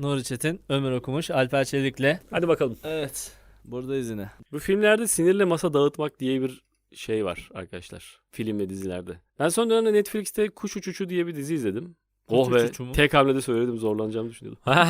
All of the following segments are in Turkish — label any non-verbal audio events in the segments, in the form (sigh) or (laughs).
Nuri Çetin, Ömür Okumuş, Alper Çelik'le. Hadi bakalım. Evet. Buradayız yine. Bu filmlerde sinirle masa dağıtmak diye bir şey var arkadaşlar. Film ve dizilerde. Ben son dönemde Netflix'te Kuş Uçuşu diye bir dizi izledim. Kuş oh be. Mu? Tek hamlede söyledim zorlanacağımı düşünüyordum. (laughs)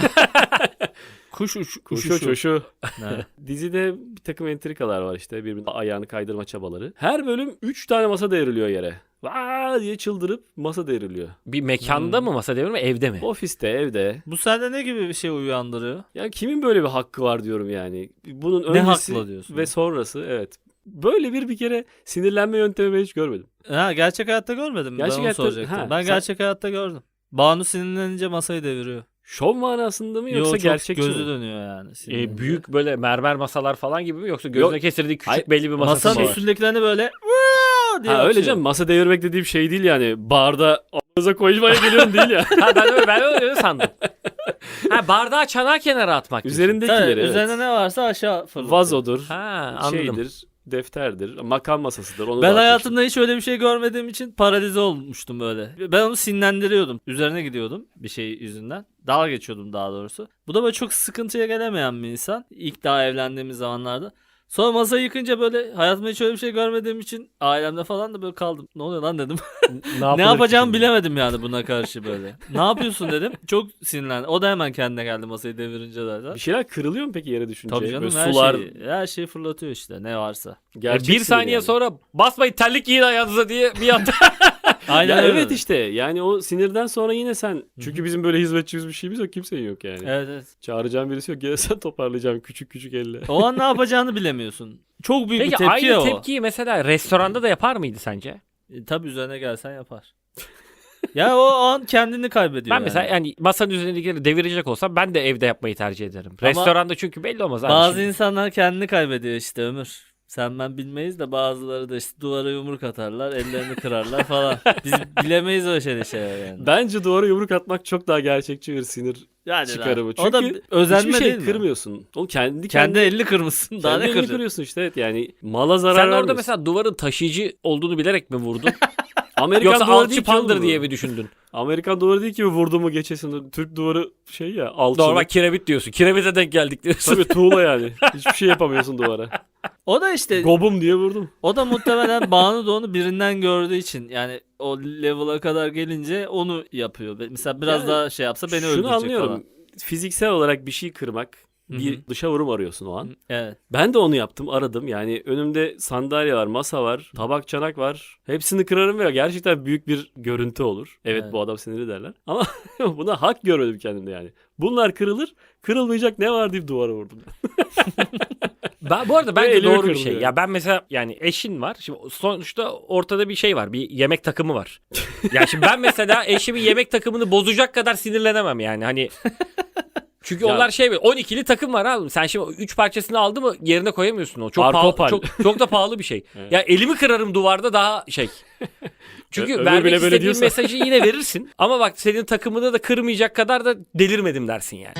Kuş uç, kuş Uçuşu. Evet. (laughs) Dizide bir takım entrikalar var işte birbirinin ayağını kaydırma çabaları. Her bölüm 3 tane masa devriliyor yere. Vaa diye çıldırıp masa devriliyor. Bir mekanda Hmm. mı masa devrimi evde mi? Ofiste, evde. Bu sende ne gibi bir şey uyandırıyor? Ya kimin böyle bir hakkı var diyorum yani. Bunun Ne öncesi hakla diyorsun? ve sonrası evet. Böyle bir bir kere sinirlenme yöntemi ben hiç görmedim. Ha, gerçek hayatta görmedim. Gerçek ben onu hayatta- soracaktım. ha, ben sen- gerçek hayatta gördüm. Banu sinirlenince masayı deviriyor. Şov manasında mı Yo, yoksa çok gerçekçi gözü mi? dönüyor yani. Ee, büyük böyle mermer masalar falan gibi mi yoksa gözüne Yok. kestirdiği küçük Hayır, belli bir masası Masanın mı var? üstündekilerini böyle! Diye Ha öyle atıyor. canım masa devirmek dediğim şey değil yani. Barda ağza koymaya geliyorum değil ya. ha ben öyle, ben öyle sandım. ha bardağı çanağı kenara atmak. diyorsun. Tabii, Üzerindekileri evet. üzerine ne varsa aşağı fırlatıyor. Vazodur, Ha anladım. şeydir, defterdir, makam masasıdır. Onu Ben dağıtıyorsun. hayatımda hiç öyle bir şey görmediğim için paralize olmuştum böyle. Ben onu sinirlendiriyordum. Üzerine gidiyordum bir şey yüzünden. Dalga geçiyordum daha doğrusu. Bu da böyle çok sıkıntıya gelemeyen bir insan. İlk daha evlendiğimiz zamanlarda. Sonra masayı yıkınca böyle hayatımda hiç öyle bir şey görmediğim için ailemde falan da böyle kaldım. Ne oluyor lan dedim. (laughs) ne yapılır yapacağımı bilemedim yani buna karşı böyle. ne yapıyorsun dedim. Çok sinirlendi. O da hemen kendine geldi masayı devirince zaten. Bir şeyler kırılıyor mu peki yere düşünce? Tabii canım Böyle her, sular, şeyi, her şeyi fırlatıyor işte ne varsa. Gerçek bir saniye yani. sonra basmayın terlik giyin ayağınıza diye bir anda. (laughs) Aynen Ya öyle. evet işte yani o sinirden sonra yine sen çünkü bizim böyle hizmetçimiz bir şeyimiz yok kimsenin yok yani. Evet evet. Çağıracağım birisi yok gene sen (laughs) toparlayacaksın küçük küçük elle. O an ne yapacağını bilemiyorsun. Çok büyük Peki bir tepki aynı o. tepkiyi mesela restoranda da yapar mıydı sence? E, tabii üzerine gelsen yapar. (laughs) ya o an kendini kaybediyor. Ben yani. mesela yani masanın üzerindekileri devirecek olsam ben de evde yapmayı tercih ederim. Restoranda çünkü belli olmaz abi. bazı şimdi. insanlar kendini kaybediyor işte Ömür. Sen ben bilmeyiz de bazıları da işte duvara yumruk atarlar, ellerini kırarlar falan. Biz bilemeyiz o şeyde şeyler yani. Bence duvara yumruk atmak çok daha gerçekçi bir sinir yani çıkarımı. o da Çünkü özenme hiçbir şey değil mi? kırmıyorsun. O kendi Kendi kendi elini kırmışsın. Daha kendi ne elini kırıyorsun işte evet yani mala zarar Sen orada mesela duvarın taşıyıcı olduğunu bilerek mi vurdun? (laughs) Amerikan Yoksa alçıpandır oğlum diye mi düşündün? Amerikan duvarı değil ki vurdu mu geçesin. Türk duvarı şey ya alçılı. Normal kiremit diyorsun. Kiremite denk geldik diyorsun. Tabii (laughs) tuğla yani. Hiçbir şey yapamıyorsun duvara. O da işte Gobum diye vurdum. o da muhtemelen Banu da onu birinden gördüğü için yani o level'a kadar gelince onu yapıyor. Mesela biraz Yani daha şey yapsa beni Şunu öldürecek anlıyorum. falan. Fiziksel olarak bir şey kırmak bir Hı hı. dışa vurum arıyorsun o an. Evet. Ben de onu yaptım aradım. Yani önümde sandalye var, masa var, tabak çanak var. Hepsini kırarım ve gerçekten büyük bir görüntü olur. Evet, Evet. bu adam sinirli derler. Ama (laughs) buna hak görmedim kendimde yani. Bunlar kırılır, kırılmayacak ne var deyip duvara vurdum. (laughs) Ben, bu arada bence doğru bir şey. yani. Ya ben mesela yani eşin var. Şimdi sonuçta ortada bir şey var. Bir yemek takımı var. ya şimdi ben mesela (laughs) eşimin yemek takımını bozacak kadar sinirlenemem yani. Hani çünkü Ya- onlar şey 12'li takım var abi. Sen şimdi 3 parçasını aldı mı yerine koyamıyorsun o. Çok pahalı çok, çok da pahalı bir şey. (laughs) Evet. Ya elimi kırarım duvarda daha şey. Çünkü Ö- öbür vermek böyle istediğin diyorsa. mesajı yine verirsin. (laughs) Ama bak senin takımını da kırmayacak kadar da delirmedim dersin yani.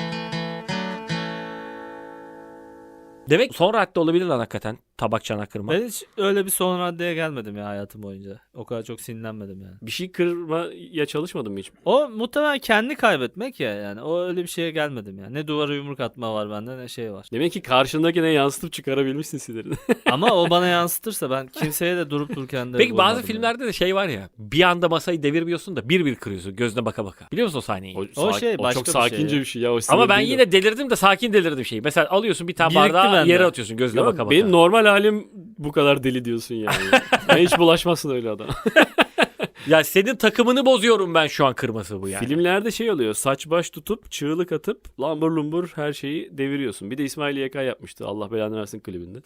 Demek son radde olabilir lan hakikaten tabak çanak kırma. Ben hiç öyle bir son raddeye gelmedim ya hayatım boyunca. O kadar çok sinirlenmedim yani. Bir şey kırmaya çalışmadım hiç? O muhtemelen kendi kaybetmek ya yani. O öyle bir şeye gelmedim yani. Ne duvara yumruk atma var bende ne şey var. Demek ki karşındakine yansıtıp çıkarabilmişsin sinirini. (laughs) Ama o bana yansıtırsa ben kimseye de durup dururken de Peki bazı filmlerde de şey var ya bir anda masayı devirmiyorsun da bir bir kırıyorsun gözüne baka baka. Biliyor musun o sahneyi? O şey başka çok bir şey sakince ya. bir şey ya. O Ama ben o. yine delirdim de sakin delirdim şeyi. Mesela alıyorsun bir tane Birikti bardağı bende. yere atıyorsun gözüne Ya baka baka. benim normal halim bu kadar deli diyorsun yani. ben hiç bulaşmasın öyle adam. (laughs) Ya senin takımını bozuyorum ben şu an kırması bu yani. Filmlerde şey oluyor. Saç baş tutup çığlık atıp lambur lumbur her şeyi deviriyorsun. Bir de İsmail YK yapmıştı. Allah belanı versin klibinde.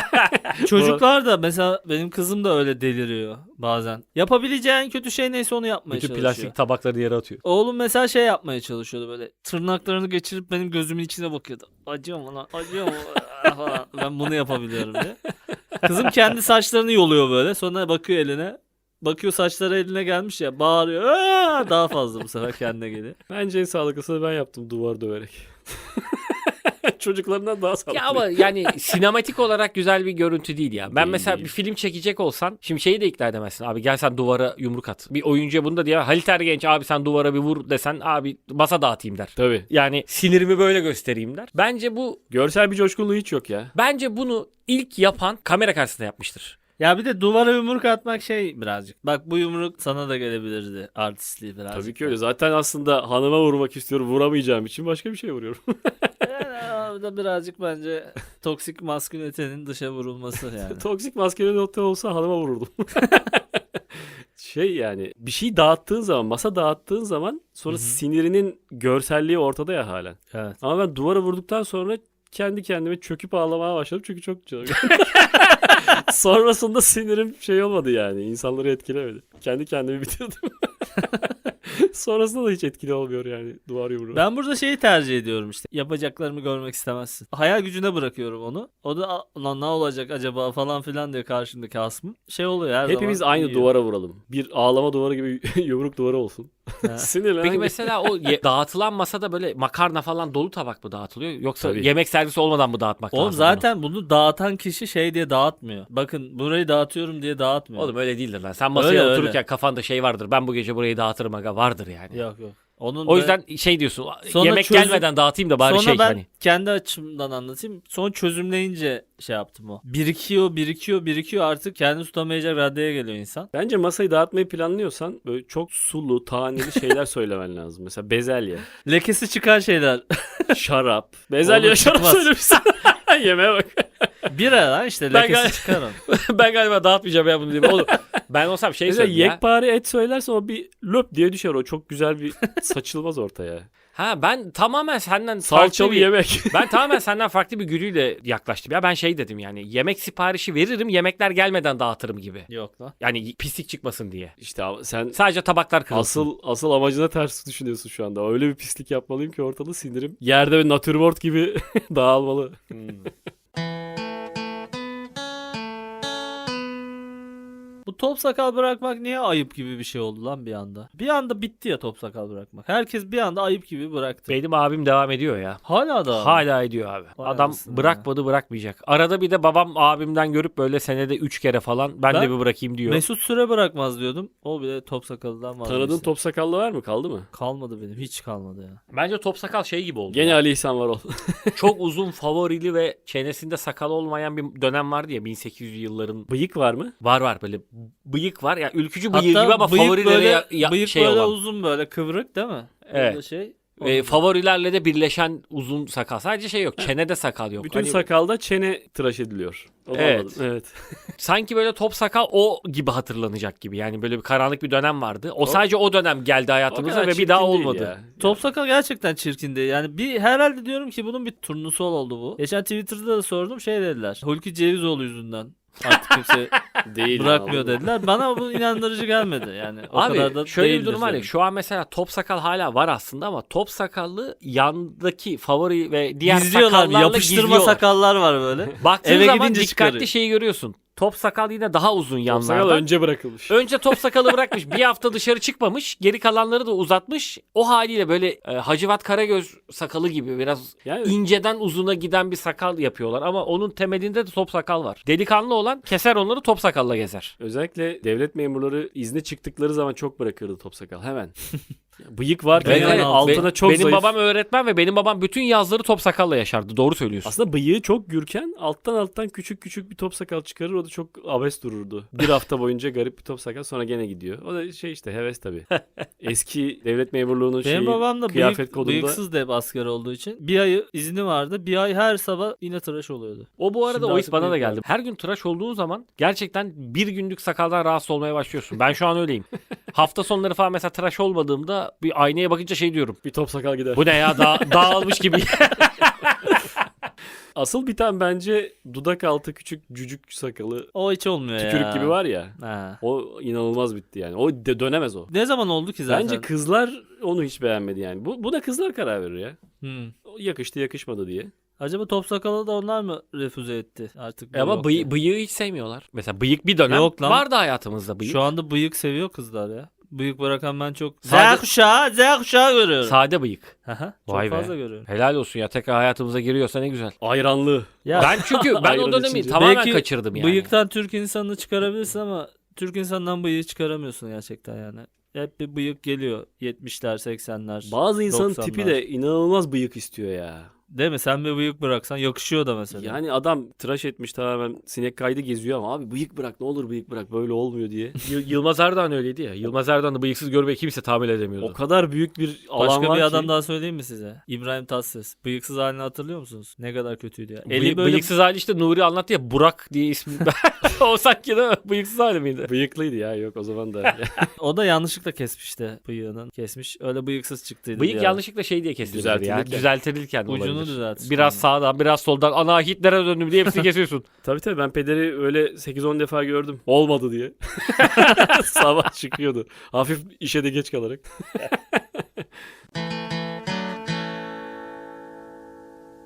(laughs) Çocuklar da mesela benim kızım da öyle deliriyor bazen. Yapabileceğin kötü şey neyse onu yapmaya Bütün çalışıyor. plastik tabakları yere atıyor. Oğlum mesela şey yapmaya çalışıyordu böyle. Tırnaklarını geçirip benim gözümün içine bakıyordu. Acıyor mu lan? Acıyor mu? Ah, falan. Ben bunu yapabiliyorum diye. Kızım kendi saçlarını yoluyor böyle. Sonra bakıyor eline. Bakıyor saçları eline gelmiş ya. Bağırıyor. Aa! Daha fazla bu sefer kendine geliyor. Bence en sağlıklısını ben yaptım duvar döverek. (laughs) Çocuklarından daha sağlıklı. Ya ama yani sinematik olarak güzel bir görüntü değil ya. Ben Değil, mesela değil. bir film çekecek olsan şimdi şeyi de ikna edemezsin. Abi gel sen duvara yumruk at. Bir oyuncuya bunu da diye Halit Ergenç abi sen duvara bir vur desen abi masa dağıtayım der. Tabii. Yani sinirimi böyle göstereyim der. Bence bu Görsel bir coşkunluğu hiç yok ya. bence bunu ilk yapan kamera karşısında yapmıştır. Ya bir de duvara yumruk atmak şey birazcık. Bak bu yumruk sana da gelebilirdi artistliği birazcık. Tabii ki öyle. Zaten aslında hanıma vurmak istiyorum. Vuramayacağım için başka bir şey vuruyorum. (laughs) Yani da birazcık bence toksik maskülinitenin dışa vurulması (laughs) yani. Toksik maskeli nokta olsa hanıma vururdum. (laughs) şey yani bir şey dağıttığın zaman, masa dağıttığın zaman sonra Hı hı. sinirinin görselliği ortada ya halen. evet. Ama ben duvara vurduktan sonra kendi kendime çöküp ağlamaya başladım çünkü çok. (laughs) Sonrasında sinirim şey olmadı yani. insanları etkilemedi. Kendi kendimi bitirdim. (laughs) (laughs) Sonrasında da hiç etkili olmuyor yani duvar yumruğu. Ben burada şeyi tercih ediyorum işte. Yapacaklarımı görmek istemezsin. Hayal gücüne bırakıyorum onu. O da "Aa, lan ne olacak acaba falan filan diye karşımdaki hasmım. Şey oluyor her Hepimiz zaman. aynı yiyor. duvara vuralım. Bir ağlama duvarı gibi (laughs) yumruk duvarı olsun. (laughs) Sinirlen. Peki mesela o ye- dağıtılan masada böyle makarna falan dolu tabak mı dağıtılıyor yoksa Tabii. yemek servisi olmadan mı dağıtmak Oğlum lazım zaten bunu dağıtan kişi şey diye dağıtmıyor. Bakın burayı dağıtıyorum diye dağıtmıyor. Oğlum öyle değildir lan. Sen masaya Öyle, öyle. otururken kafanda şey vardır. Ben bu gece burayı dağıtırım aga vardır yani. Yok yok. Onun O da- yüzden şey diyorsun. Sonra yemek çözüm- gelmeden dağıtayım da bari Sonra şey ben hani. kendi açımdan anlatayım. Son çözümleyince şey yaptım o. Birikiyor, birikiyor, birikiyor artık kendini tutamayacak raddeye geliyor insan. Bence masayı dağıtmayı planlıyorsan böyle çok sulu, taneli şeyler (laughs) söylemen lazım. Mesela bezelye, Lekesi çıkan şeyler. şarap. Bezelye şarap söylemişsin. (laughs) Yemeğe bak. Bira lan işte Ben lekesi gal- çıkar o. (laughs) ben galiba dağıtmayacağım ya bunu diyeyim. Oğlum ben olsam şey Mesela söyleyeyim ya. yekpare et söylersen o bir löp diye düşer. O çok güzel bir saçılmaz ortaya. Ha ben tamamen senden Salçalı bir... yemek. (laughs) Ben tamamen senden farklı bir gülüyle yaklaştım. Ya ben şey dedim yani yemek siparişi veririm yemekler gelmeden dağıtırım gibi. Yok lan. Yani pislik çıkmasın diye. işte sen Sadece tabaklar kırılsın. asıl asıl amacına ters düşünüyorsun şu anda. Öyle bir pislik yapmalıyım ki ortalığı sinirim. Yerde bir natürmort gibi (laughs) dağılmalı. Bu top sakal bırakmak niye ayıp gibi bir şey oldu lan bir anda? Bir anda bitti ya top sakal bırakmak. Herkes bir anda ayıp gibi bıraktı. Benim abim devam ediyor ya. Hala da. Hala ediyor abi. Vay Adam anasını bırakmadı bırakmayacak. Arada bir de babam abimden görüp böyle senede 3 kere falan ben, Ben de bir bırakayım diyor. Mesut Süre bırakmaz diyordum. O bile top sakalından vazgeçti. Tanıdığın top sakallı var mı? Kaldı mı? Kalmadı benim. Hiç kalmadı ya. Bence top sakal şey gibi oldu. Gene. Ali İhsan Varol. (laughs) Çok uzun favorili ve çenesinde sakal olmayan bir dönem vardı ya 1800 yılların. Bıyık var mı? Var var böyle bıyık var ya ülkücü bıyığı Hatta gibi ama bıyık favorilere böyle, ya- ya- bıyık şey böyle olan. uzun böyle kıvrık değil mi? Evet. Öyle şey. E, favorilerle de birleşen uzun sakal. Sadece şey yok. Çenede sakal yok. Bütün Hani sakalda çene tıraş ediliyor. Onu Evet. anladım. Evet. (laughs) (laughs) sanki böyle top sakal o gibi hatırlanacak gibi. Yani böyle bir karanlık bir dönem vardı. O sadece o dönem geldi O hayatımıza ve bir daha olmadı. ya. Top sakal gerçekten çirkindi. Yani bir herhalde diyorum ki bunun bir turnusol oldu bu. Geçen Twitter'da da sordum şey dediler. Hulki Cevizoğlu yüzünden artık kimse Değil. bırakmıyor anladım. dediler. Bana bu inandırıcı gelmedi. Yani o Abi kadar da şöyle bir durum var ya şu an mesela top sakal hala var aslında ama top sakallı yandaki favori ve diğer Gizliyorlar. sakallarla Yapıştırma gizliyorlar. sakallar var böyle. Baktığın Eve zaman gidince dikkatli çıkarıyor. şeyi görüyorsun. Top sakal yine daha uzun Top sakal yanlardan. önce bırakılmış. Önce top sakalı bırakmış. Bir hafta dışarı çıkmamış. Geri kalanları da uzatmış. O haliyle böyle e, Hacivat Karagöz sakalı gibi biraz Yani inceden uzuna giden bir sakal yapıyorlar. Ama onun temelinde de top sakal var. Delikanlı olan keser onları top sakalla gezer. özellikle devlet memurları izne çıktıkları zaman çok bırakırdı top sakal hemen. (laughs) Bıyık varken Evet, yani evet. altına Be- çok benim zayıf. babam öğretmen ve benim babam bütün yazları top sakalla yaşardı. Doğru söylüyorsun. Aslında bıyığı çok gürken alttan alttan küçük küçük bir top sakal çıkarır. O da çok abes dururdu. Bir hafta boyunca garip bir top sakal sonra gene gidiyor. O da şey işte heves tabii. (laughs) Eski devlet memurluğunun şeyi Benim babam da kıyafet bıyık, kodunda. bıyıksız da hep asker olduğu için. Bir ay izni vardı. Bir ay her sabah yine tıraş oluyordu. O bu arada Şimdi o his bana da var. geldi. Her gün tıraş olduğun zaman gerçekten bir günlük sakaldan rahatsız olmaya başlıyorsun. Ben şu an öyleyim. (laughs) Hafta sonları falan mesela tıraş olmadığımda bir aynaya bakınca şey diyorum. Bir top sakal gider. Bu ne ya da (laughs) dağılmış gibi. (laughs) Asıl biten bence dudak altı küçük cücük sakalı O hiç olmuyor ya. tükürük gibi var ya. Ha. O inanılmaz bitti yani. O de dönemez o. Ne zaman oldu ki zaten? Bence kızlar onu hiç beğenmedi yani. Bu, bu da kızlar karar verir ya. Hmm. O yakıştı yakışmadı diye. Acaba top sakalı da onlar mı refüze etti artık? bu Ama yok bıy- diye. bıyığı hiç sevmiyorlar. Mesela bıyık bir dönem Yok lan. vardı hayatımızda bıyık. Şu anda bıyık seviyor kızlar ya. Bıyık bırakan ben çok. Z Sade- kuşağı, Z kuşağı görüyorum. Sade bıyık. Aha, çok Vay be. fazla görüyorum. Helal olsun ya tekrar hayatımıza giriyorsa ne güzel. Ayranlı. Ya Ben çünkü ben o dönemi tamamen Belki kaçırdım yani. bıyıktan Türk insanını çıkarabilirsin ama Türk insanından bıyığı çıkaramıyorsun gerçekten yani. Hep bir bıyık geliyor 70'ler 80'ler. Bazı insanın 90'lar. tipi de inanılmaz bıyık istiyor ya. Değil mi? Sen bir bıyık bıraksan yakışıyor da mesela. Yani adam tıraş etmiş tamamen sinek kaydı geziyor ama abi bıyık bırak ne olur bıyık bırak böyle olmuyor diye. (laughs) Y- Yılmaz Erdoğan öyleydi ya. Yılmaz Erdoğan'ı bıyıksız görmeyi kimse tahammül edemiyordu. o kadar büyük bir alan Başka var bir ki. adam daha söyleyeyim mi size? İbrahim Tatlıses. Bıyıksız halini hatırlıyor musunuz? Ne kadar kötüydü ya. Eli Bıyık- böyle Bıyıksız hali işte Nuri anlattı ya Burak diye ismi. (laughs) o sanki de bıyıksız hali miydi? Bıyıklıydı ya yok o zaman da. (laughs) o da yanlışlıkla kesmişti bıyığının. Kesmiş. Öyle bıyıksız çıktıydı. Bıyık ara. yanlışlıkla şey diye kesilir ya. Düzeltilirken. Düzeltilirken Ucunu olabilir. Düzelt. Biraz sağdan biraz soldan ana Hitler'e döndüm diye hepsini (laughs) kesiyorsun. tabii tabii ben pederi öyle 8-10 defa gördüm. Olmadı diye. (laughs) Sabah çıkıyordu. Hafif işe de geç kalarak. (laughs)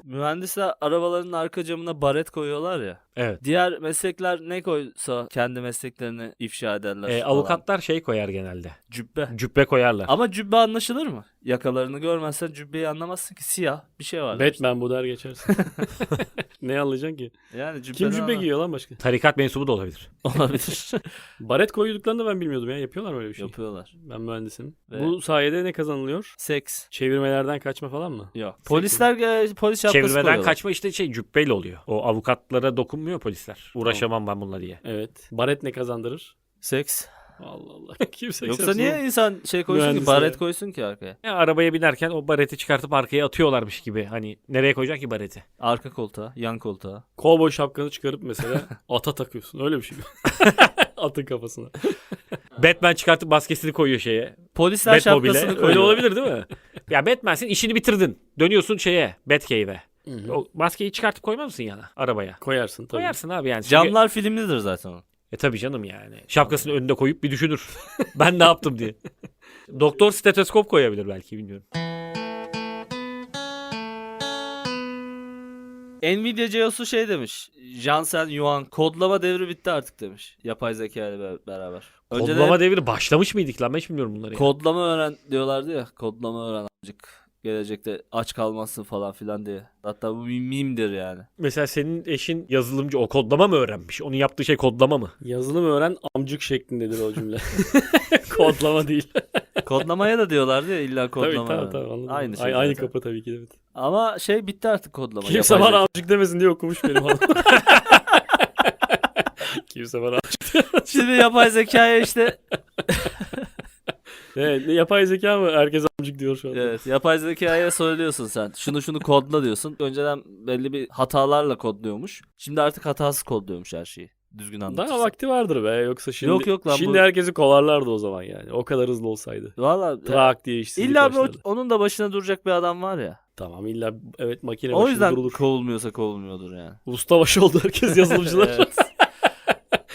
Mühendisler arabaların arka camına baret koyuyorlar ya. Evet. Diğer meslekler ne koysa kendi mesleklerini ifşa ederler. Falan. avukatlar şey koyar genelde. Cübbe. Cübbe koyarlar. Ama cübbe anlaşılır mı? Yakalarını görmezsen cübbeyi anlamazsın ki siyah bir şey var. Batman bu der geçersin. (laughs) (laughs) ne anlayacaksın ki? Yani cübbe Kim cübbe giyiyor lan başka? Tarikat mensubu da olabilir. (laughs) Olabilir. Baret koyduklarını da ben bilmiyordum ya. Yapıyorlar mı öyle bir şey? Yapıyorlar. Ben mühendisim. Ve- Bu sayede ne kazanılıyor? Seks. Çevirmelerden kaçma falan mı? Yok. Polisler e, polis şapkası Çevirmeden koyuyorlar. kaçma işte şey cübbeyle oluyor. O avukatlara dokunmuyor polisler. Uğraşamam ben bununla diye. Evet. Baret ne kazandırır? Seks. Allah Allah. (laughs) Kimse Yoksa niye insan şey koysun ki baret koysun ki arkaya? Ya, arabaya binerken o bareti çıkartıp arkaya atıyorlarmış gibi. Hani nereye koyacak ki bareti? Arka koltuğa, yan koltuğa. Kovboy şapkanı çıkarıp mesela (laughs) ata takıyorsun. Öyle bir şey mi? (laughs) Atın kafasına. Batman çıkartıp maskesini koyuyor şeye. Polisler şapkasını koyuyor. Öyle olabilir değil mi? ya Batman'sin işini bitirdin. Dönüyorsun şeye Batcave'e. O maskeyi çıkartıp koymaz mısın yana arabaya? Koyarsın tabii. Koyarsın abi yani. Çünkü- Camlar filmlidir zaten o. E tabii canım yani. Şapkasını önünde koyup bir düşünür. (laughs) ben ne yaptım diye. Doktor steteskop koyabilir belki bilmiyorum. Nvidia CEO'su şey demiş. Jansen Yuan kodlama devri bitti artık demiş. Yapay zeka ile be- beraber. Önceden Kodlama devri başlamış mıydık lan ben hiç bilmiyorum bunları. ya. kodlama öğren diyorlardı ya. Kodlama öğren amcık. Gelecekte aç kalmazsın falan filan diye. Hatta bu bir mimdir yani. Mesela senin eşin yazılımcı o kodlama mı öğrenmiş? Onun yaptığı şey kodlama mı? Yazılım öğren amcık şeklindedir o cümle. (laughs) Kodlama değil. (laughs) Kodlamaya da diyorlardı ya illa tabii kodlama. tabii öğren. tabii anladım. Aynı şey. Aynı, aynı kapı tabii ki de, evet. Ama şey bitti artık kodlama. Kimse yapay bana amcık demesin diye okumuş benim hanım. (laughs) Kimse bana Şimdi yapay zekaya işte ne yapay zeka mı? Herkes amcık diyor şu anda. evet yapay zekaya söylüyorsun sen. Şunu şunu kodla diyorsun. Önceden belli bir hatalarla kodluyormuş. Şimdi artık hatasız kodluyormuş her şeyi. Düzgün anlatırsan. Daha vakti vardır be yoksa şimdi Yok, yok lan şimdi bu- herkesi kovarlardı o zaman yani. O kadar hızlı olsaydı. Valla Trak diye işsizlik illa bir o- başladı. onun da başına duracak bir adam var ya. Tamam illa evet makine O başında yüzden durulur. kovulmuyorsa kovulmuyordur yani. Ustabaşı oldu herkes yazılımcılar. (laughs) Evet.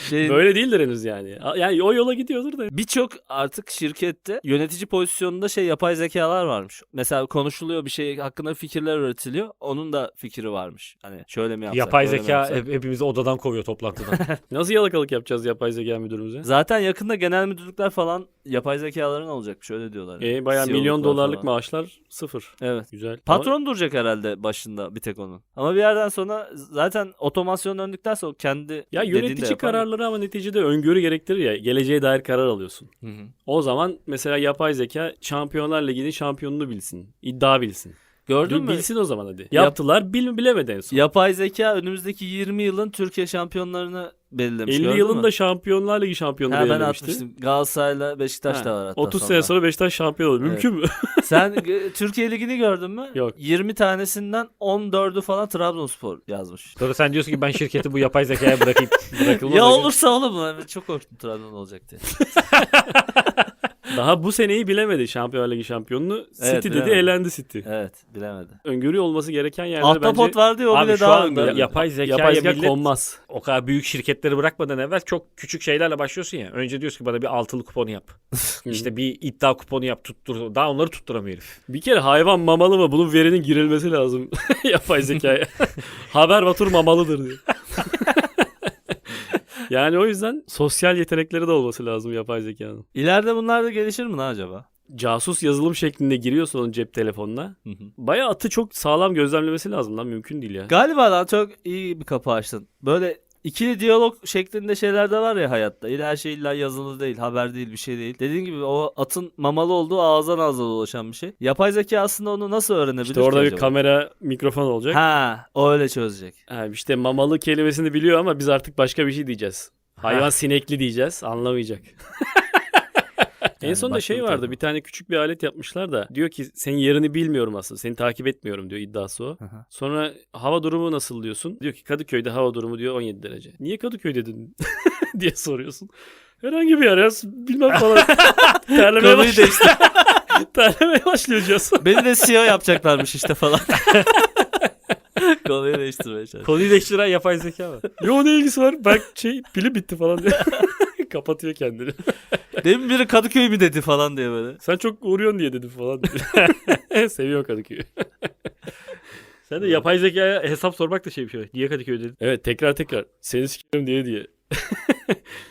Şey, Böyle değildir henüz yani. Yani o yola gidiyordur da. Birçok artık şirkette yönetici pozisyonunda şey yapay zekalar varmış. Mesela konuşuluyor bir şey hakkında fikirler üretiliyor. Onun da fikri varmış. Hani şöyle mi yapsak? Yapay zeka yapsak? hep- hepimizi odadan kovuyor toplantıdan. (laughs) Nasıl yalakalık yapacağız yapay zeka müdürümüze? Zaten yakında genel müdürlükler falan yapay zekaların olacakmış öyle diyorlar. E bayağı CEO'luklar milyon dolarlık falan. maaşlar sıfır. Evet. Güzel. Patron duracak herhalde başında bir tek onun. Ama bir yerden sonra zaten otomasyon döndükten sonra kendi Ama- ya yönetici kararları ama neticede öngörü gerektirir ya. Geleceğe dair karar alıyorsun. Hı hı. O zaman mesela yapay zeka Şampiyonlar Ligi'nin şampiyonunu bilsin. İddia bilsin. Gördün mü? Bilsin o zaman hadi. Yaptılar bil bilemedi en son. Yapay zeka önümüzdeki 20 yılın Türkiye şampiyonlarını belirlemiş. 50 gördün yılında mü? Şampiyonlar Ligi şampiyonu Ha, ben atmıştım. Galatasaray'la Beşiktaş Ha, da var hatta 30 sene sonra Beşiktaş şampiyon olur. Mümkün mü? (laughs) Sen e, Türkiye Ligi'ni gördün mü? Yok. 20 tanesinden 14'ü falan Trabzonspor yazmış. Sonra sen diyorsun ki ben şirketi bu yapay zekaya bırakayım. (laughs) Bırakılmaz ya olursa oğlum çok korktum Trabzon olacak diye. (laughs) Daha bu seneyi bilemedi Şampiyonlar Ligi şampiyonunu. Evet, City dedi bilemedi. elendi City. Evet bilemedi. Öngörü olması gereken yerler Ahtapot bence vardı ya o Abi bile şu daha anda yapay zekaya yapay zeka millet konmaz. o kadar büyük şirketleri bırakmadan evvel çok küçük şeylerle başlıyorsun ya. Önce diyorsun ki bana bir altılı kuponu yap. (laughs) işte bir iddia kuponu yap tuttur. Daha onları tutturamıyor herif. Bir kere hayvan mamalı mı? Bunun verinin girilmesi lazım (laughs) yapay zekaya. (laughs) Haber vatur mamalıdır diyor. (laughs) Yani o yüzden sosyal yetenekleri de olması lazım yapay zekanın. İleride bunlar da gelişir mi lan acaba? Casus yazılım şeklinde giriyorsa onun cep telefonuna bayağı atı çok sağlam gözlemlemesi lazım lan mümkün değil ya. Galiba lan çok iyi bir kapı açtın. Böyle ikili diyalog şeklinde şeyler de var ya hayatta. İlla her şey illa yazılı değil, haber değil, bir şey değil. Dediğin gibi o atın mamalı olduğu ağızdan ağza dolaşan bir şey. Yapay zeka aslında onu nasıl öğrenebilir İşte orada ki bir acaba? kamera mikrofon olacak. Ha, o öyle çözecek. Ha, işte mamalı kelimesini biliyor ama biz artık başka bir şey diyeceğiz. Hayvan Ha. sinekli diyeceğiz anlamayacak. (laughs) en Yani sonunda başka şey vardı tarafı. bir tane küçük bir alet yapmışlar da diyor ki senin yerini bilmiyorum aslında seni takip etmiyorum diyor iddiası o. Aha. Sonra hava durumu nasıl diyorsun? Diyor ki Kadıköy'de hava durumu diyor 17 derece. Niye Kadıköy dedin (laughs) diye soruyorsun. Herhangi bir yer ya bilmem falan. (laughs) (laughs) Terlemeye, başlıyor. Terlemeye başlıyor Cas. Beni de CEO yapacaklarmış işte falan. Konuyu değiştirmeye çalışıyor. Konuyu değiştiren yapay zeka var. Yo ne ilgisi var? Ben şey pili bitti falan diyor. (laughs) Kapatıyor kendini. (laughs) Demin biri Kadıköy mü dedi falan diye böyle. Sen çok uğruyorsun diye dedim falan. (laughs) Seviyor Kadıköy'ü. Sen de yapay zekaya hesap sormak da şey bir şey. Niye Kadıköy dedin? Evet tekrar tekrar. Seni sikerim diye diye.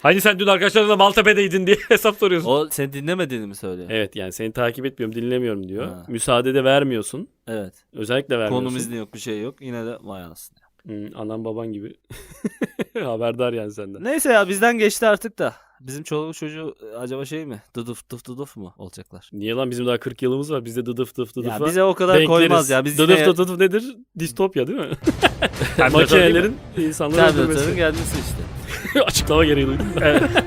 Hani sen dün arkadaşlarınla Maltepe'deydin diye hesap soruyorsun. O seni dinlemediğini mi söylüyor? Evet yani seni takip etmiyorum dinlemiyorum diyor. Ha. Müsaade de vermiyorsun. Evet. Özellikle vermiyorsun. Konum izni yok bir şey yok. Yine de vay anasını. Hmm, anan baban gibi. (laughs) Haberdar yani senden. Neyse ya bizden geçti artık da. Bizim çoluk çocuğu e, acaba şey mi? Dıdıf dıf dıdıf mu olacaklar? Niye lan bizim daha 40 yılımız var. Bizde dıdıf dıf dıdıf Ya var. bize o kadar Denkleriz. koymaz ya. Biz dıdıf yine dıdıf dıdıf nedir? Distopya değil mi? Makinelerin insanları Terminatörün öldürmesi. gelmesi işte. (laughs) Açıklama gereği duydum. Evet. (laughs)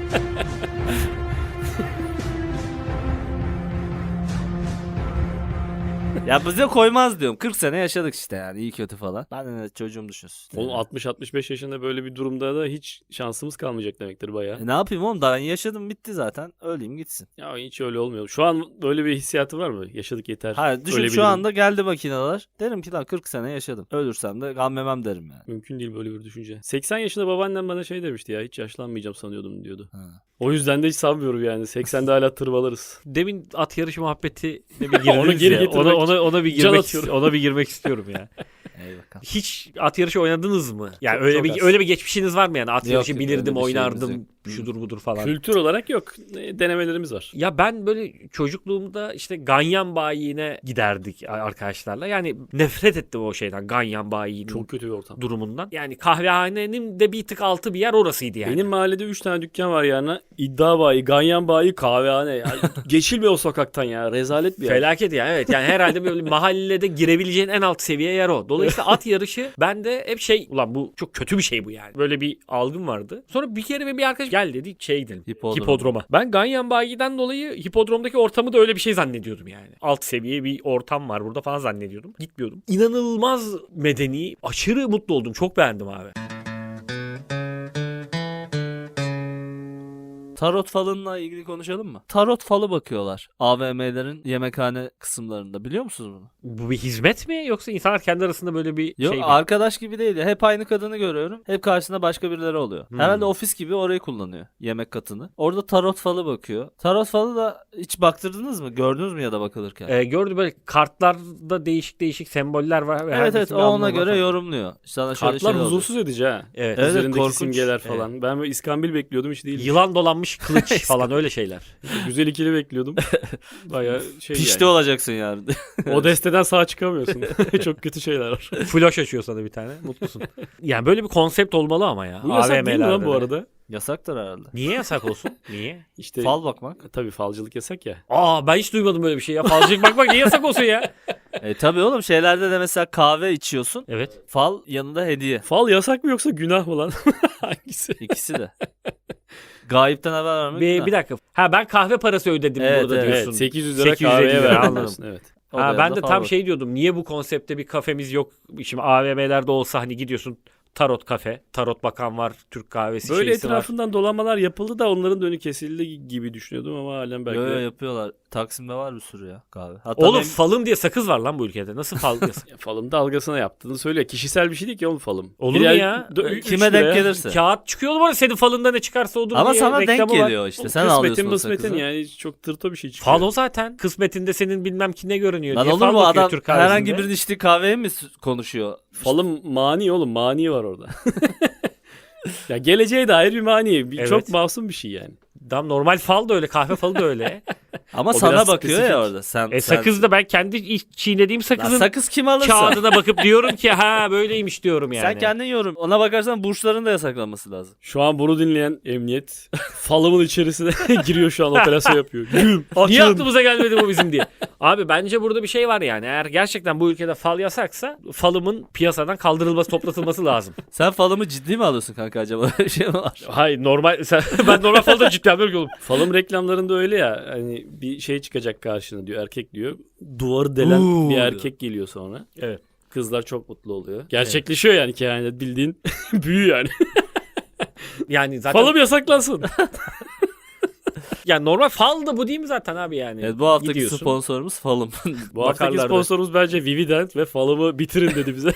ya (laughs) bize koymaz diyorum. 40 sene yaşadık işte yani iyi kötü falan. Ben de çocuğum düşünsün. Oğlum 60-65 yaşında böyle bir durumda da hiç şansımız kalmayacak demektir bayağı. E ne yapayım oğlum daha yaşadım bitti zaten. Öleyim gitsin. Ya hiç öyle olmuyor. Şu an böyle bir hissiyatı var mı? Yaşadık yeter. Hayır düşün Öyle şu anda geldi makineler. Derim ki lan 40 sene yaşadım. Ölürsem de gam yemem derim yani. Mümkün değil böyle bir düşünce. 80 yaşında babaannem bana şey demişti ya hiç yaşlanmayacağım sanıyordum diyordu. Ha. O yüzden de hiç sanmıyorum yani. 80'de hala tırmalarız. Demin at yarışı muhabbeti bir (laughs) girdiniz Onu geri ya. getirmek Ona, ona, ona bir girmek ona bir girmek istiyorum ya. (laughs) Hiç at yarışı oynadınız mı? Yani Çok- öyle çok bir az. öyle bir geçmişiniz var mı yani? At Yok, yarışı bilirdim, oynardım. Şudur budur falan. Kültür olarak yok. E, Denemelerimiz var. Ya ben böyle çocukluğumda işte ganyan bayine giderdik arkadaşlarla. Yani nefret ettim o şeyden ganyan bayinin Çok kötü bir ortam. durumundan. Yani kahvehanenin de bir tık altı bir yer orasıydı yani. Benim mahallede 3 tane dükkan var yani. İddia bayi, ganyan bayi, kahvehane. Ya, (laughs) geçilme o sokaktan ya. Rezalet bir yer. Felaket yani evet yani herhalde böyle mahallede girebileceğin en alt seviye yer o. Dolayısıyla at yarışı bende hep şey ulan bu çok kötü bir şey bu yani. Böyle bir algım vardı. Sonra bir kere bir arkadaş gel dedi şey gidelim. Hipodrom. Hipodroma. Ben Ganyan Bayi'den dolayı hipodromdaki ortamı da öyle bir şey zannediyordum yani. Alt seviye bir ortam var burada falan zannediyordum. Gitmiyordum. İnanılmaz medeni, aşırı mutlu oldum. Çok beğendim abi. Tarot falınla ilgili konuşalım mı? Tarot falı bakıyorlar. AVM'lerin yemekhane kısımlarında. Biliyor musunuz bunu? Bu bir hizmet mi yoksa insanlar kendi arasında böyle bir Yok şey mi? arkadaş gibi değil ya. Hep aynı kadını görüyorum. Hep karşısında başka birileri oluyor. Hmm. Herhalde ofis gibi orayı kullanıyor. Yemek katını. Orada tarot falı bakıyor. Tarot falı da hiç baktırdınız mı? Gördünüz mü ya da bakılırken? Ee, gördüm böyle kartlarda değişik değişik semboller var. ve her evet evet o ona göre var. yorumluyor. Sana şöyle Kartlar şey huzursuz edici ha. Evet. Evet, Üzerindeki korkunç. simgeler falan. Ben böyle iskambil bekliyordum hiç değil. Yılan dolanmış kılıç (laughs) falan öyle şeyler. Güzel ikili bekliyordum. (laughs) Baya şey Pişti yani. olacaksın yani. O desteden sağ çıkamıyorsun. (laughs) Çok kötü şeyler var. Flash açıyor sana bir tane. Mutlusun. Yani böyle bir konsept olmalı ama ya. Bu yasak değil mi lan bu arada? Yasaktır herhalde. Niye yasak olsun? Niye? İşte Fal bakmak. tabii falcılık yasak ya. Aa ben hiç duymadım böyle bir şey ya. Falcılık bakmak niye yasak olsun ya? E tabi oğlum şeylerde de mesela kahve içiyorsun. Evet. Fal yanında hediye. Fal yasak mı yoksa günah mı lan? Hangisi? İkisi de. Gayipten haber vermek Bir, bir dakika. Ha ben kahve parası ödedim Evet, burada evet. diyorsun. Evet 800 lira 850 kahveye lira, verdim. anladım. Evet. O Ha ben de tam bak- şey diyordum. Niye bu konseptte bir kafemiz yok? Şimdi AVM'lerde olsa hani gidiyorsun tarot kafe, tarot bakan var, Türk kahvesi Böyle şeysi var. etrafından dolanmalar yapıldı da onların da önü kesildi gibi düşünüyordum ama halen belki Yo yapıyorlar. Taksim'de var bir sürü ya kahve. Hatta Oğlum benim- falım diye sakız var lan bu ülkede. Nasıl fal yasak? Ya falın dalgasına yaptığını söylüyor. Kişisel bir şey değil ki oğlum falım. Olur mu ya? dö- üç kime liraya- denk gelirse. Kağıt çıkıyor mu? Senin falında ne çıkarsa odur Ama diye sana denk var. geliyor işte. Oğlum Sen alıyorsun kısmetin o sakızı. yani çok tırto bir şey çıkıyor. Fal o zaten. Kısmetinde senin bilmem ki ne görünüyor Lan diye olur mu adam Türk herhangi birinin içtiği kahveye mi konuşuyor? Falın mani oğlum mani var orada. (laughs) Ya geleceğe dair bir mani. Bir, Evet. Çok masum bir şey yani. Tam normal fal da öyle, kahve falı da öyle. (laughs) Ama O sana biraz bakıyor spesifik. ya orada. Sen, e sen- sakız da ben kendi iç- çiğnediğim Lan sakızın sakız kim alırsa. kağıdına bakıp (laughs) diyorum ki ha böyleymiş diyorum yani. Sen kendin yorum. Ona bakarsan burçların da yasaklanması lazım. Şu an bunu dinleyen emniyet (laughs) falımın içerisine giriyor şu an operasyon yapıyor. Güm, Niye açın. aklımıza gelmedi bu bizim diye. Abi bence burada bir şey var yani. Eğer gerçekten bu ülkede fal yasaksa falımın piyasadan kaldırılması, toplatılması lazım. Sen falımı ciddi mi alıyorsun kanka acaba? Öyle şey mi var? Hayır normal sen, ben normal falda ciddi ki oğlum. Falım reklamlarında öyle ya. Hani bir şey çıkacak karşına diyor. Erkek diyor. Duvarı delen Uuu bir diyor. erkek geliyor sonra. Evet. Kızlar çok mutlu oluyor. Gerçekleşiyor yani kehanet bildiğin (laughs) büyü yani. (laughs) Yani zaten Falım yasaklansın. (laughs) yani normal fal da bu değil mi zaten abi yani? Evet bu haftaki Gidiyorsun. sponsorumuz falım. Bu haftaki Bakarlar da. sponsorumuz bence Vivident ve falımı bitirin dedi bize.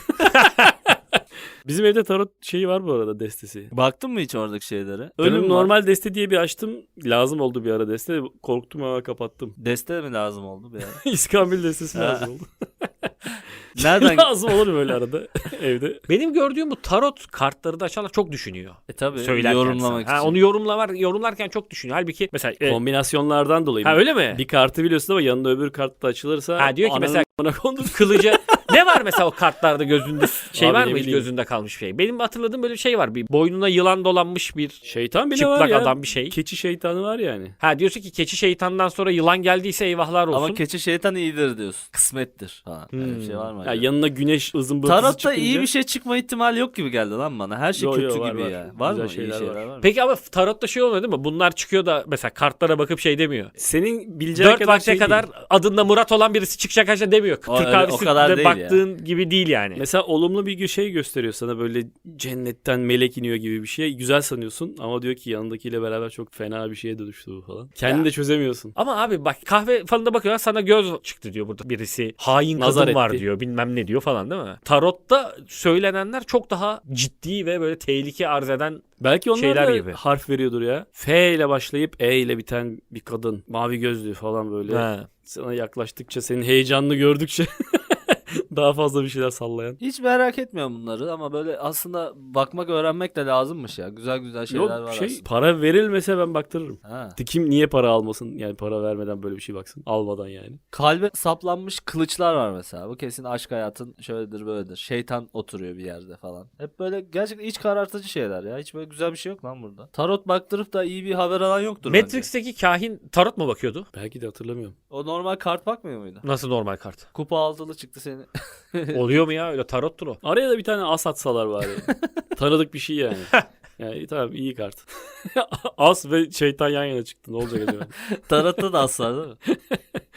Bizim evde tarot şeyi var bu arada destesi. Baktın mı hiç oradaki şeylere? Ölüm var. normal deste diye bir açtım. Lazım oldu bir ara deste. Korktum ama kapattım. Deste mi lazım oldu bir ara? (laughs) İskambil destesi Ha. lazım oldu. (laughs) Nereden? lazım olur böyle arada (laughs) evde. Benim gördüğüm bu tarot kartları da açanlar çok düşünüyor. e tabii Söylerken yorumlamak sana. için. Ha, onu yorumlar, yorumlarken çok düşünüyor. Halbuki mesela e, Kombinasyonlardan dolayı. ha öyle mi? Bir kartı biliyorsun ama yanında öbür kart da açılırsa Ha, diyor ki ananın mesela- amına kondun. kılıcı ne var mesela o kartlarda gözünde şey Abi var ne mı hiç bileyim. gözünde kalmış bir şey. Benim hatırladığım böyle bir şey var. Bir boynuna yılan dolanmış bir Şeytan bile var çıplak ya. adam bir şey. Keçi şeytanı var yani. Ha diyorsun ki keçi şeytandan sonra yılan geldiyse eyvahlar olsun. Ama keçi şeytan iyidir diyorsun. Kısmettir falan. Öyle bir şey var mı? Ya acaba? yanına güneş ızın bırtısı Tarotta çıkınca. iyi bir şey çıkma ihtimali yok gibi geldi lan bana. Her şey Yo, yo, kötü var, gibi var. ya. Var Güzel mı? şeyler İyi şeyler var. var. mı? Peki ama tarotta şey olmuyor değil mi? Bunlar çıkıyor da mesela kartlara bakıp şey demiyor. Senin bileceğin Dört kadar vakte şey kadar değil. adında Murat olan birisi çıkacak her şey demiyor. O Türk öyle- o kahvesi kadar de değil ya. Baktığın gibi değil yani. Mesela olumlu bir şey gösteriyor sana böyle cennetten melek iniyor gibi bir şey. Güzel sanıyorsun ama diyor ki yanındakiyle beraber çok fena bir şeye dönüştü bu falan. Kendini Ya. de çözemiyorsun. Ama abi bak kahve falında bakıyorlar sana göz çıktı diyor burada birisi. Hain Nazar kadın var etti. diyor bilmem ne diyor falan değil mi? Tarotta söylenenler çok daha ciddi ve böyle tehlike arz eden Belki onlar Şeyler da gibi. harf veriyordur ya. F ile başlayıp E ile biten bir kadın. Mavi gözlü falan böyle. Ha. Sana yaklaştıkça senin heyecanını gördükçe (laughs) (laughs) daha fazla bir şeyler sallayan. Hiç merak etmiyorum bunları ama böyle aslında bakmak öğrenmek de lazımmış ya. Güzel güzel şeyler Yok var şey aslında. para verilmese ben baktırırım. Ha. Kim niye para almasın? Yani para vermeden böyle bir şey baksın. Almadan yani. Kalbe saplanmış kılıçlar var mesela. Bu kesin aşk hayatın şöyledir böyledir. Şeytan oturuyor bir yerde falan. Hep böyle gerçekten iç karartıcı şeyler ya. Hiç böyle güzel bir şey yok lan burada. Tarot baktırıp da iyi bir haber alan yoktur bence. Matrix'teki kahin tarot mu bakıyordu? Belki de hatırlamıyorum. O normal kart bakmıyor muydu? Nasıl normal kart? Kupa altılı çıktı seni. (laughs) Oluyor mu ya öyle tarottur o. Araya da bir tane as atsalar bari. (laughs) Tanıdık bir şey yani. (laughs) Yani tamam iyi kart. as ve şeytan yan yana çıktı. Ne olacak acaba? Tarotta da az var değil mi?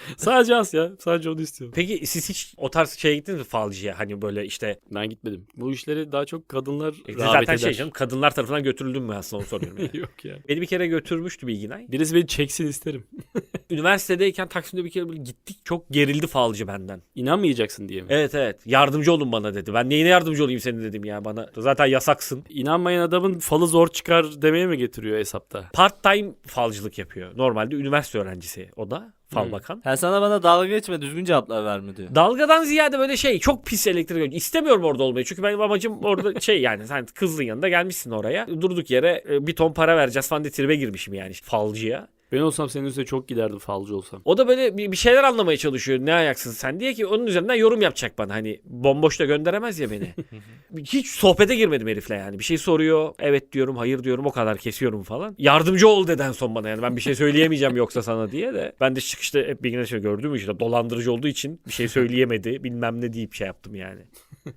(laughs) Sadece as ya. Sadece onu istiyorum. Peki siz hiç o tarz şeye gittiniz mi falcıya? Hani böyle işte Ben gitmedim. Bu işleri daha çok kadınlar e, rağbet zaten eder. şey canım kadınlar tarafından götürüldün mü aslında onu soruyorum. yani. (laughs) Yok ya. Beni bir kere götürmüştü Bilginay. Birisi beni çeksin isterim. (laughs) Üniversitedeyken Taksim'de bir kere böyle gittik. Çok gerildi falcı benden. İnanmayacaksın diye mi? Evet evet. Yardımcı olun bana dedi. Ben neyine yardımcı olayım senin dedim ya bana. Zaten yasaksın. İnanmayan adamın falı zor çıkar demeye mi getiriyor hesapta? Part time falcılık yapıyor. Normalde üniversite öğrencisi o da. Fal Hmm. bakan. Ha sana bana dalga geçme düzgün cevaplar verme diyor. Dalgadan ziyade böyle şey çok pis elektrik. İstemiyorum orada olmayı. Çünkü benim amacım orada (laughs) şey yani sen kızın yanında gelmişsin oraya. Durduk yere e, bir ton para vereceğiz falan diye tribe girmişim yani falcıya. Ben olsam senin üstüne çok giderdim falcı olsam. O da böyle bir bir şeyler anlamaya çalışıyor. Ne ayaksın sen diye ki onun üzerinden yorum yapacak bana. Hani bomboş da gönderemez ya beni. (laughs) Hiç sohbete girmedim herifle yani. Bir şey soruyor. Evet diyorum, hayır diyorum. O kadar kesiyorum falan. Yardımcı ol deden son bana yani. Ben bir şey söyleyemeyeceğim yoksa sana diye de. Ben de çıkışta hep bir güne şey gördüğüm işte dolandırıcı olduğu için bir şey söyleyemedi. bilmem ne deyip şey yaptım yani.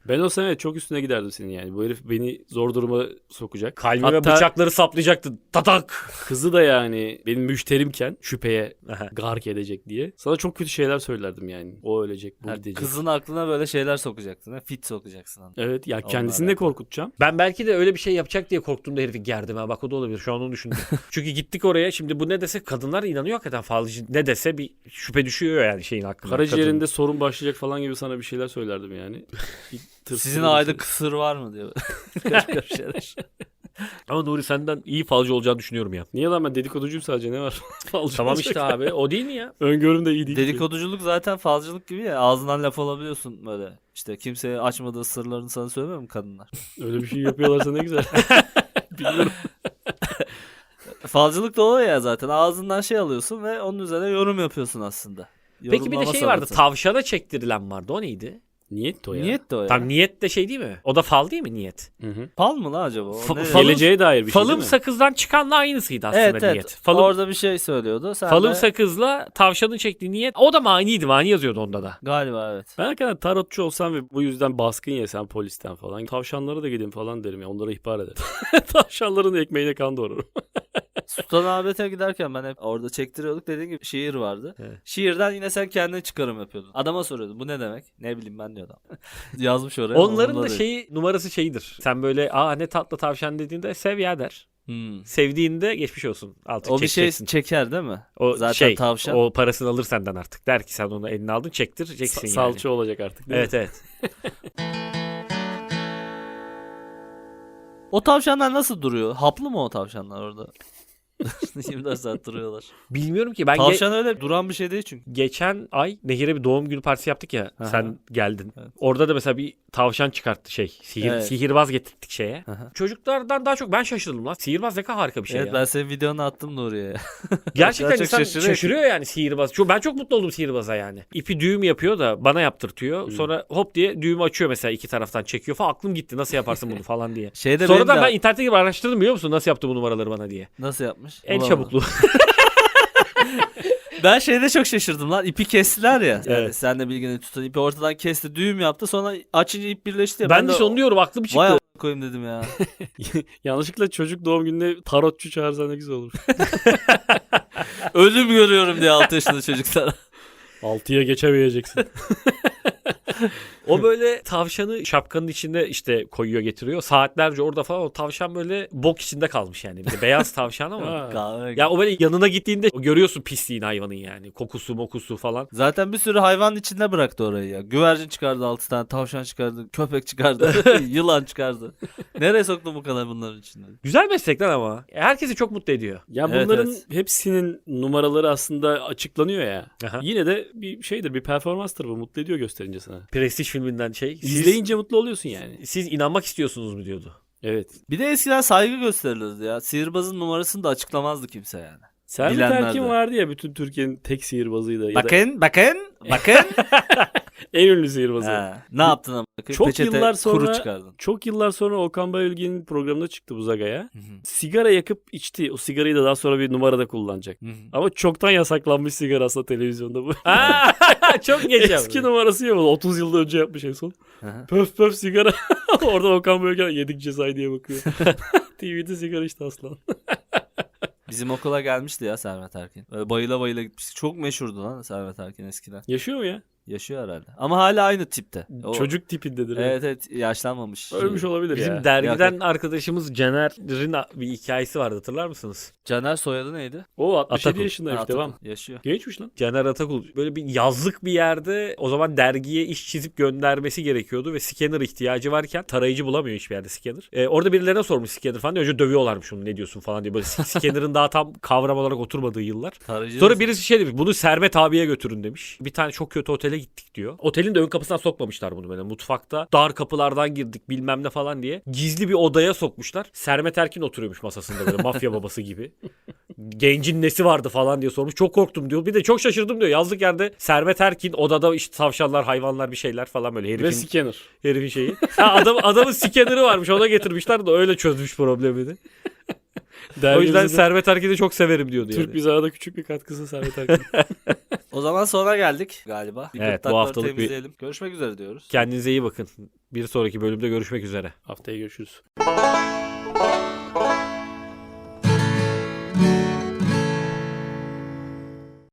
Ben olsam evet çok üstüne giderdim senin yani. Bu herif beni zor duruma sokacak. Kalbime Hatta bıçakları saplayacaktı. Tatak. kızı da yani benim müşterimken şüpheye gark edecek diye. Sana çok kötü şeyler söylerdim yani. O ölecek, bu Ha, gidecek. kızın aklına böyle şeyler sokacaksın. Ha? Fit sokacaksın. hani. Evet ya Onunla kendisini de korkutacağım. Ben belki de öyle bir şey yapacak diye korktuğumda herifi gerdim ha. Bak o da olabilir. Şu an onu düşündüm. (laughs) Çünkü gittik oraya. Şimdi bu ne dese kadınlar inanıyor hakikaten falcı. Ne dese bir şüphe düşüyor yani şeyin hakkında. Karaciğerinde sorun başlayacak falan gibi sana bir şeyler söylerdim yani. (laughs) Sizin ailede kısır var mı diyor. (laughs) Garip şeyler. Ama Nuri senden iyi falcı olacağını düşünüyorum ya. Niye lan ben dedikoducuyum sadece ne var? (laughs) Falcı Tamam olacak. işte abi. O değil mi ya? (laughs) Öngörüm de iyi değil. Dedikoduculuk zaten falcılık gibi ya. Ağzından laf alabiliyorsun böyle. İşte kimseye açmadığı sırlarını sana söylemiyor mu kadınlar? (laughs) Öyle bir şey yapıyorlarsa ne güzel. Bilmiyorum. Falcılık da o ya zaten. Ağzından şey alıyorsun ve onun üzerine yorum yapıyorsun aslında. Peki bir de Yorumlama şey vardı. sanatı. Tavşana çektirilen vardı. O neydi? Niyet o ya. Niyet de o ya. Tam niyet de şey değil mi? O da fal değil mi niyet? Hı hı. Fal mı lan acaba? O Fa- ne? falın- Geleceğe dair bir şey Falım değil mi? sakızdan çıkanla aynısıydı aslında Evet evet. niyet. Falım, Orada bir şey söylüyordu. Sen falım de... sakızla tavşanın çektiği niyet. O da maniydi. Mani yazıyordu onda da. Galiba evet. Ben hakikaten tarotçu olsam ve bu yüzden baskın yesem polisten falan. Tavşanlara da gidin falan derim ya. Onlara ihbar ederim. (laughs) Tavşanların ekmeğine kan doğrarım. (laughs) Sultanahmet'e giderken ben hep orada çektiriyorduk. Dediğin gibi şiir vardı. Evet. Şiirden yine sen kendin çıkarım yapıyordun. Adama soruyordun. Bu ne demek? Ne bileyim ben diyor adam. (laughs) Yazmış oraya. Onların da şeyi numarası şeyidir. Sen böyle aa ne tatlı tavşan dediğinde sev ya der. Hmm. Sevdiğinde geçmiş olsun. Artık O bir şey çeker değil mi? o zaten şey, tavşan. O parasını alır senden artık. Der ki sen onu eline aldın çektireceksin Sa- yani. Salça olacak artık. değil mi? Evet evet. (laughs) O tavşanlar nasıl duruyor? Haplı mı o tavşanlar orada? (laughs) 24 saat duruyorlar. Bilmiyorum ki ben ge- Tavşan öyle duran bir şey değil çünkü. geçen ay Nehir'e bir doğum günü partisi yaptık ya. Aha. Sen geldin. Evet. Orada da mesela bir tavşan çıkarttı şey. Sihir, Evet. Sihirbaz getirttik şeye. Aha. Çocuklardan daha çok ben şaşırdım lan. Sihirbaz ne kadar harika bir şey evet ya. ben senin videonu attım Nuriye'ye. (laughs) Gerçekten çok insan şaşırıyor şaşırıyor, ki. yani sihirbaz. Çok, ben çok mutlu oldum sihirbaza yani. İpi düğüm yapıyor da bana yaptırtıyor. Sonra hop diye düğümü açıyor mesela iki taraftan çekiyor falan. Aklım gitti nasıl yaparsın bunu falan diye. (laughs) Şeyde Sonra benim da de- ben internette gibi araştırdım biliyor musun nasıl yaptı bu numaraları bana diye. Nasıl yapmış? En Bulamadım. çabuklu. (laughs) Ben şeyde çok şaşırdım lan. İpi kestiler ya. Yani Evet. sen de bilgini tutan ipi ortadan kesti. Düğüm yaptı. Sonra açınca ip birleşti ya. ben de onu diyorum aklım çıktı. Vay a- koyayım dedim ya. (laughs) Yanlışlıkla çocuk doğum gününe tarotçu çağırsan ne güzel olur. (laughs) Ölüm görüyorum diye 6 yaşında çocuklar. 6'ya geçemeyeceksin. O böyle tavşanı şapkanın içinde işte koyuyor getiriyor. Saatlerce orada falan o tavşan böyle bok içinde kalmış yani. Bir de beyaz tavşan ama. (laughs) Ya o böyle yanına gittiğinde görüyorsun pisliğin hayvanın yani. Kokusu mokusu falan. Zaten bir sürü hayvan içinde bıraktı orayı ya. Güvercin çıkardı 6 tane, tavşan çıkardı, köpek çıkardı, (laughs) yılan çıkardı. Nereye soktu bu kadar bunların içinde? Güzel meslekler ama. Herkesi çok mutlu ediyor. Ya Evet, bunların evet. hepsinin numaraları aslında açıklanıyor ya. Aha. Yine de bir şeydir, bir performanstır bu. Mutlu ediyor gösterince sana. Prestij filminden şey. Siz, İzleyince mutlu oluyorsun yani. siz inanmak istiyorsunuz mu diyordu. Evet. Bir de eskiden saygı gösterilirdi ya. Sihirbazın numarasını da açıklamazdı kimse yani. Servet Erkin vardı ya bütün Türkiye'nin tek sihirbazıydı. Ya da Bakın, bakın, bakın. (laughs) en ünlü sihirbazı. Ha, ne yaptın ama? Çok Peçete yıllar sonra- kuru çıkardın. Çok yıllar sonra Okan Bayülgen'in programında çıktı bu Zaga'ya. Sigara yakıp içti. O sigarayı da daha sonra bir numarada kullanacak. Ama çoktan yasaklanmış sigara aslında televizyonda bu. (laughs) Çok geç (laughs) Eski numarası ya bu. 30 yıl önce yapmış en son. Pöf pöf sigara. (laughs) Orada Okan Bayülgen yedik cezayı diye bakıyor. TV'de sigara işte aslan. Bizim okula gelmişti ya Servet Erkin. Böyle bayıla bayıla gitmişti. Çok meşhurdu lan Servet Erkin eskiden. Yaşıyor mu ya? Yaşıyor herhalde. Ama hala aynı tipte. O- Çocuk tipindedir. Evet evet yaşlanmamış. Ölmüş olabilir Bizim ya. dergiden Yok, arkadaşımız Caner'in bir hikayesi vardı hatırlar mısınız? Caner soyadı neydi? O 67 Atakul. yaşındaymış Ha, devam. Yaşıyor. Gençmiş lan. Caner Atakul böyle bir yazlık bir yerde o zaman dergiye iş çizip göndermesi gerekiyordu ve scanner ihtiyacı varken tarayıcı bulamıyor hiçbir yerde scanner. Ee, orada birilerine sormuş scanner falan diye önce dövüyorlarmış onu ne diyorsun falan diye böyle (laughs) scanner'ın daha tam kavram olarak oturmadığı yıllar. Tarayıcı Sonra birisi şey demiş bunu Sermet abiye götürün demiş. Bir tane çok kötü otele gittik diyor. Otelin de ön kapısından sokmamışlar bunu böyle mutfakta. Dar kapılardan girdik bilmem ne falan diye. Gizli bir odaya sokmuşlar. Sermet Erkin oturuyormuş masasında böyle mafya babası gibi. (laughs) Gencin nesi vardı falan diye sormuş. Çok korktum diyor. Bir de çok şaşırdım diyor. Yazlık yerde Sermet Erkin odada işte tavşanlar, hayvanlar bir şeyler falan böyle Ve herifin, scanner. herifin şeyi. Ha, adam, adamın scanner'ı varmış ona getirmişler de öyle çözmüş problemini. (laughs) (laughs) O yüzden Servet Erkin'i çok severim diyordu Türk yani. mizahına da küçük bir katkısı Servet Erkin. (laughs) O zaman sona geldik galiba. Bir Evet, bu haftalık bir- temizleyelim. Görüşmek üzere diyoruz. Kendinize iyi bakın. Bir sonraki bölümde görüşmek üzere. Haftaya görüşürüz.